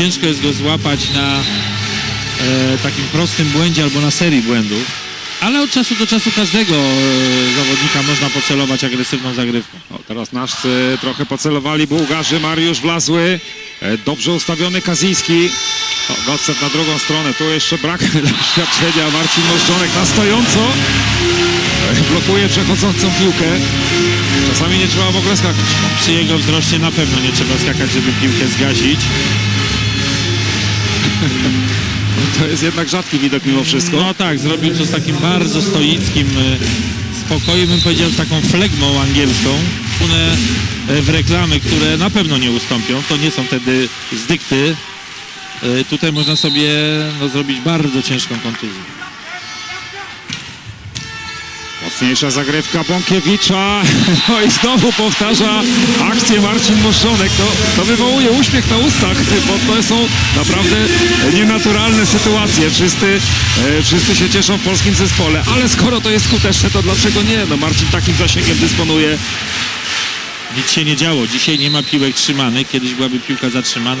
ciężko jest go złapać na e, takim prostym błędzie albo na serii błędów. Ale od czasu do czasu każdego e, zawodnika można pocelować agresywną zagrywką. O, teraz naszcy trochę pocelowali Bułgarzy. Mariusz Wlazły. E, Dobrze ustawiony Kaziński. Gotcew na drugą stronę. Tu jeszcze brak doświadczenia. Marcin Możdżonek na stojąco. E, Blokuje przechodzącą piłkę. Czasami nie trzeba w ogóle skakać. Przy jego wzroście na pewno nie trzeba skakać, żeby piłkę zgasić. To jest jednak rzadki widok mimo wszystko. No tak, zrobił to z takim bardzo stoickim e, spokojem, bym powiedział z taką flegmą angielską. One e, w reklamy, które na pewno nie ustąpią, to nie są wtedy zdykty. E, Tutaj można sobie no, zrobić bardzo ciężką kontuzję. Mocniejsza zagrywka Bąkiewicza. No i znowu powtarza akcję Marcin Moszczonek. To, to wywołuje uśmiech na ustach, bo to są naprawdę nienaturalne sytuacje. Wszyscy, e, wszyscy się cieszą w polskim zespole, ale skoro to jest skuteczne, to dlaczego nie? No Marcin takim zasięgiem dysponuje. Nic się nie działo. Dzisiaj nie ma piłek trzymanych. Kiedyś byłaby piłka zatrzymana.